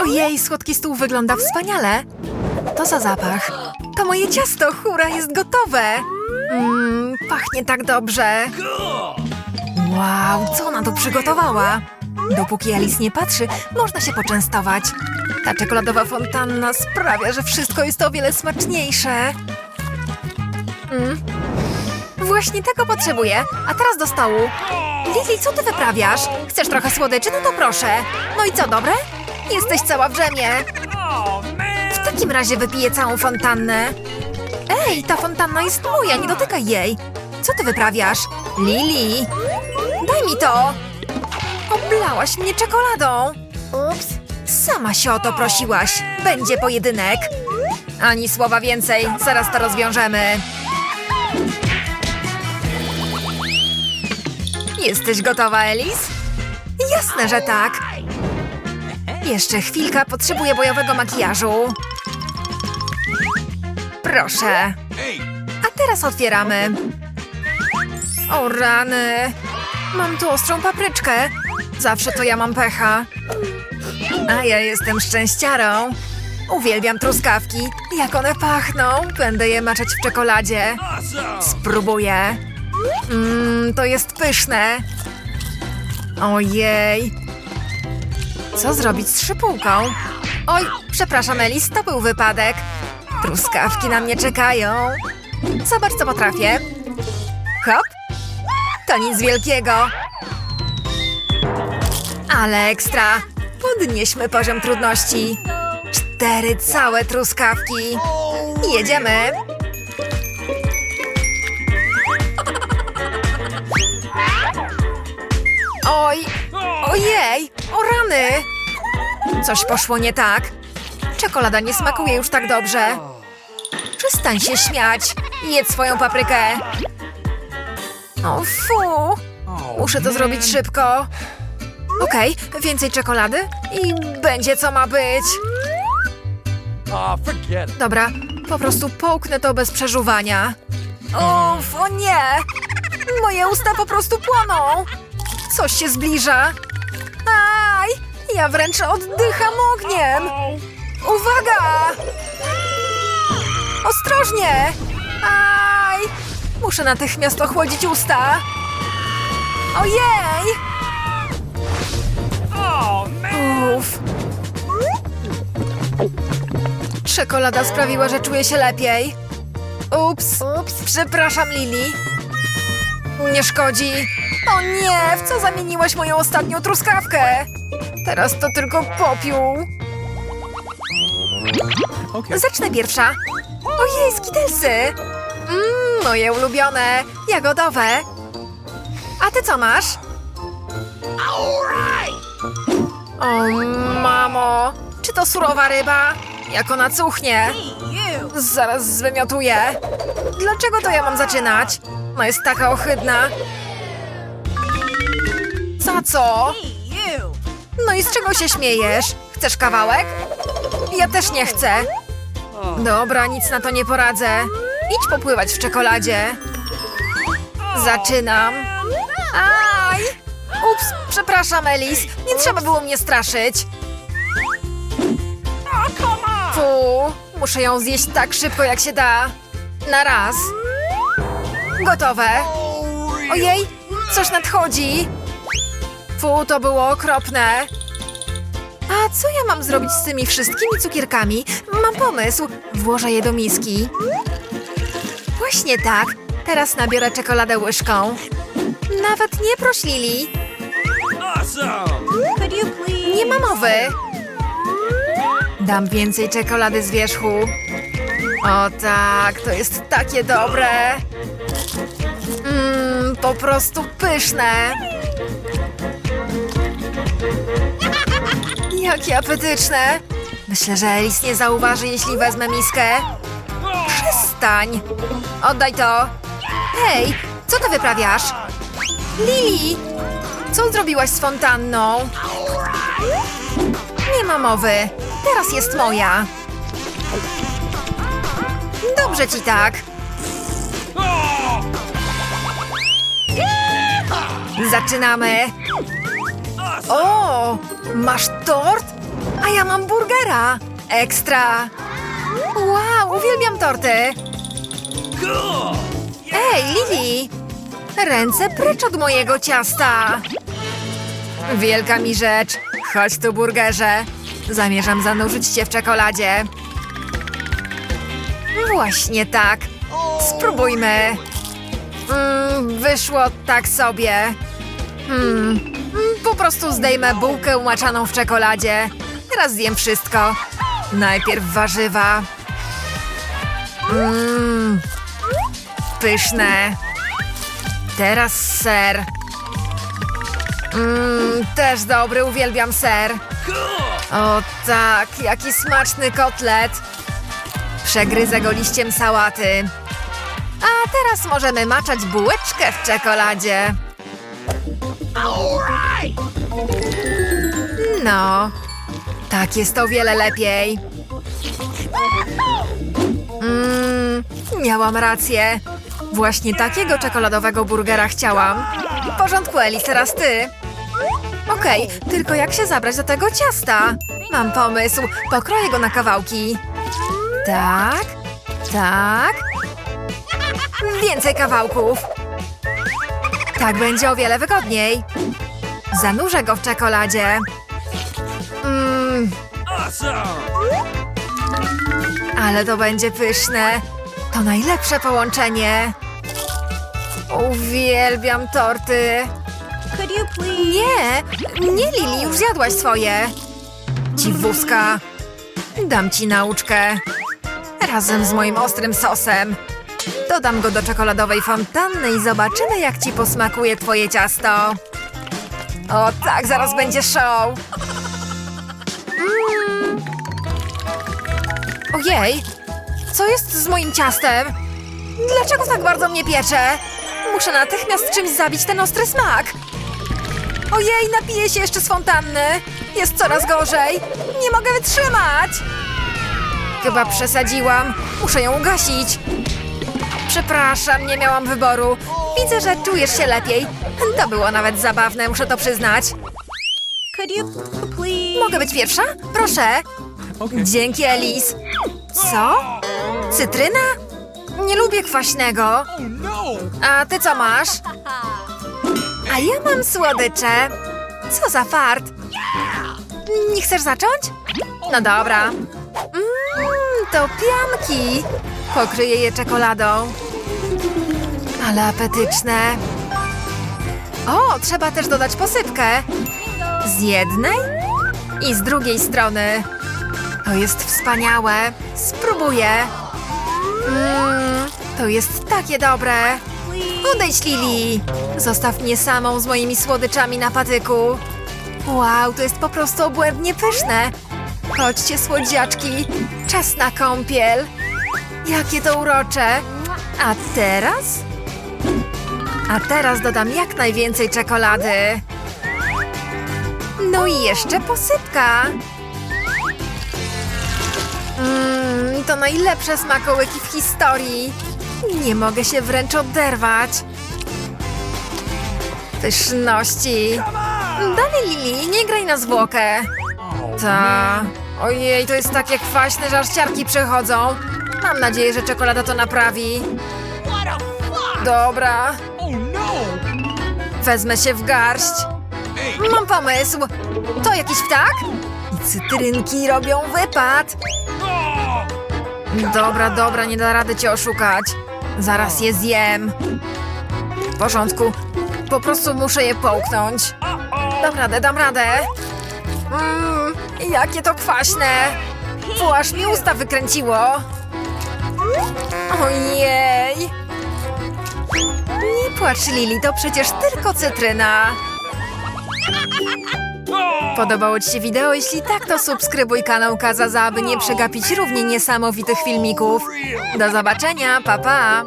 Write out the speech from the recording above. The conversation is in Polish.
Ojej, słodki stół wygląda wspaniale. To za zapach. To moje ciasto, hura, jest gotowe. Mmm, pachnie tak dobrze. Wow, co ona tu przygotowała? Dopóki Alice nie patrzy, można się poczęstować. Ta czekoladowa fontanna sprawia, że wszystko jest o wiele smaczniejsze. Mm. Właśnie tego potrzebuję. A teraz do stołu. Lili, co ty wyprawiasz? Chcesz trochę słodyczy? No to proszę. No i co, dobre? Jesteś cała w drzemie. W takim razie wypiję całą fontannę. Ej, ta fontanna jest moja, nie dotykaj jej. Co ty wyprawiasz? Lili, daj mi to. Oblałaś mnie czekoladą. Ups. Sama się o to prosiłaś. Będzie pojedynek. Ani słowa więcej, zaraz to rozwiążemy. Jesteś gotowa, Elis? Jasne, że tak. Jeszcze chwilka, potrzebuję bojowego makijażu. Proszę. A teraz otwieramy. O rany. Mam tu ostrą papryczkę. Zawsze to ja mam pecha. A ja jestem szczęściarą. Uwielbiam truskawki. Jak one pachną. Będę je maczać w czekoladzie. Spróbuję. Mmm, to jest pyszne. Ojej. Co zrobić z szypułką? Oj, przepraszam, Elis, to był wypadek. Truskawki na mnie czekają. Zobacz, co potrafię. Hop. To nic wielkiego. Ale ekstra. Podnieśmy poziom trudności. Cztery całe truskawki. Jedziemy. Oj, ojej, o rany! Coś poszło nie tak. Czekolada nie smakuje już tak dobrze. Przestań się śmiać. Jedz swoją paprykę. O fu! Muszę to zrobić szybko. Okej, więcej czekolady i będzie co ma być. It. Dobra, po prostu połknę to bez przeżuwania. Uff, o nie! Moje usta po prostu płoną! Coś się zbliża. Aj! Ja wręcz oddycham ogniem! Uwaga! Ostrożnie! Aj! Muszę natychmiast ochłodzić usta. Ojej! Uff. Czekolada sprawiła, że czuję się lepiej. Ups. Ups. Przepraszam, Lili. Nie szkodzi. O nie, w co zamieniłaś moją ostatnią truskawkę? Teraz to tylko popiół. Zacznę pierwsza. Ojej, skitelsy! Mmm, moje ulubione, jagodowe. A ty co masz? O, mamo! Czy to surowa ryba? Jak ona cuchnie? Zaraz zwymiotuję. Dlaczego to ja mam zaczynać? No jest taka ohydna. Za co? No i z czego się śmiejesz? Chcesz kawałek? Ja też nie chcę. Dobra, nic na to nie poradzę. Idź popływać w czekoladzie. Zaczynam. Aj! Ups, przepraszam, Elis. Nie trzeba było mnie straszyć. Fu, muszę ją zjeść tak szybko, jak się da. Na raz. Gotowe. Ojej, coś nadchodzi. Fu, to było okropne. A co ja mam zrobić z tymi wszystkimi cukierkami? Mam pomysł. Włożę je do miski. Właśnie tak. Teraz nabiorę czekoladę łyżką. Nawet nie proś Lili. Awesome. Could you please? Nie ma mowy. Dam więcej czekolady z wierzchu. O tak, to jest takie dobre. Mmm, po prostu pyszne. Jakie apetyczne. Myślę, że Elis nie zauważy, jeśli wezmę miskę. Przestań. Oddaj to. Hej, co ty wyprawiasz? Lili, co zrobiłaś z fontanną? Nie ma mowy. Teraz jest moja. Dobrze ci tak. Zaczynamy. O, masz tort? A ja mam burgera! Ekstra! Wow, uwielbiam torty! Ej, Lili! Ręce precz od mojego ciasta! Wielka mi rzecz. Chodź tu, burgerze. Zamierzam zanurzyć cię w czekoladzie. Właśnie tak. Spróbujmy. Mm, wyszło tak sobie. Hmm, mm, po prostu zdejmę bułkę umaczaną w czekoladzie. Teraz zjem wszystko. Najpierw warzywa. Mmm, pyszne. Teraz ser. Mmm, też dobry, uwielbiam ser. O tak, jaki smaczny kotlet. Przegryzę go liściem sałaty. A teraz możemy maczać bułeczkę w czekoladzie. No, tak jest o wiele lepiej. Mmm, miałam rację. Właśnie takiego czekoladowego burgera chciałam. W porządku, Eli, teraz ty. Okej, tylko jak się zabrać do tego ciasta? Mam pomysł. Pokroję go na kawałki. Tak, tak. Więcej kawałków. Tak będzie o wiele wygodniej. Zanurzę go w czekoladzie. Mmm, ale to będzie pyszne. To najlepsze połączenie. Uwielbiam torty. Nie, nie Lili, już zjadłaś swoje. Dziwuska. Dam ci nauczkę. Razem z moim ostrym sosem. Dodam go do czekoladowej fontanny i zobaczymy, jak ci posmakuje twoje ciasto. O tak, zaraz będzie show. Mm. Ojej, co jest z moim ciastem? Dlaczego tak bardzo mnie piecze? Muszę natychmiast czymś zabić ten ostry smak. Ojej, napiję się jeszcze z fontanny. Jest coraz gorzej. Nie mogę wytrzymać. Chyba przesadziłam. Muszę ją ugasić. Przepraszam, nie miałam wyboru. Widzę, że czujesz się lepiej. To było nawet zabawne, muszę to przyznać. Could you please? Mogę być pierwsza? Proszę. Dzięki, Elis. Co? Cytryna? Nie lubię kwaśnego. Oh no. A ty co masz? A ja mam słodycze. Co za fart. Nie chcesz zacząć? No dobra. Mmm, to pianki. Pokryję je czekoladą. Ale apetyczne. O, trzeba też dodać posypkę. Z jednej i z drugiej strony. To jest wspaniałe. Spróbuję. Mmm, to jest takie dobre. Odejdź, Lili! Zostaw mnie samą z moimi słodyczami na patyku. Wow, to jest po prostu obłędnie pyszne. Chodźcie, słodziaczki. Czas na kąpiel. Jakie to urocze. A teraz? A teraz dodam jak najwięcej czekolady. No i jeszcze posypka. Mmm, to najlepsze smakołyki w historii. Nie mogę się wręcz oderwać. Pyszności. Dalej, Lili, nie graj na zwłokę. Ta. Ojej, to jest takie kwaśne, że aż ciarki przechodzą. Mam nadzieję, że czekolada to naprawi. Dobra, wezmę się w garść. Mam pomysł. To jakiś ptak? I cytrynki robią wypad. Dobra, dobra, nie da rady cię oszukać. Zaraz je zjem. W porządku. Po prostu muszę je połknąć. Dam radę, dam radę. Mmm, jakie to kwaśne. Fu, aż mi usta wykręciło. Ojej. Nie płacz, Lili, to przecież tylko cytryna. Podobało Ci się wideo? Jeśli tak, to subskrybuj kanał Kazaza, aby nie przegapić równie niesamowitych filmików. Do zobaczenia, pa pa!